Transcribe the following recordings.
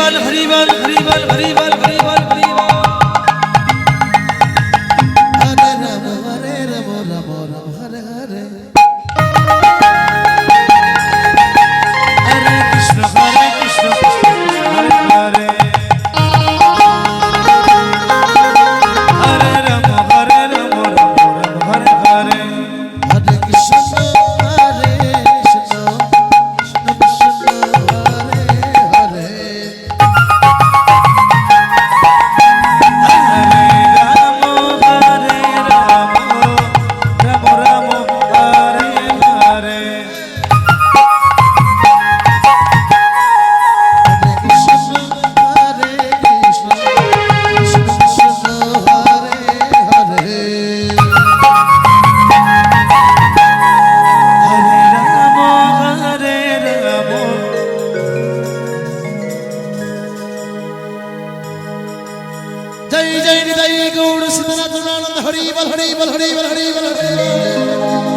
হরিবল হরিবল হরিবল হরিবল। হরিবল ധൈര്യതയെ Gowda സിദ്ധനാഥനാണെന്ന് ഹരീവൽ ഹരീവൽ ഹരീവൽ ഹരീവൽ ഹരീവൽ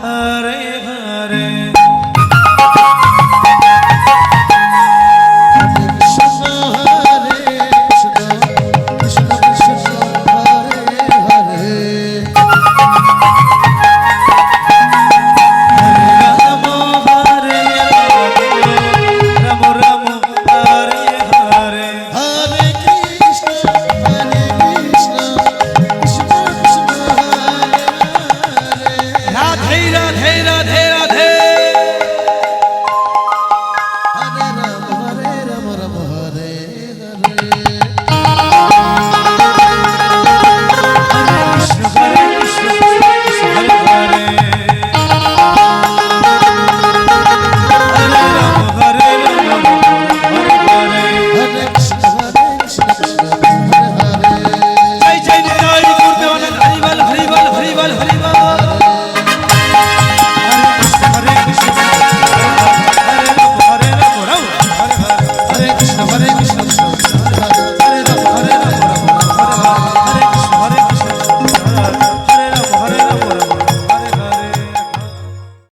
Hare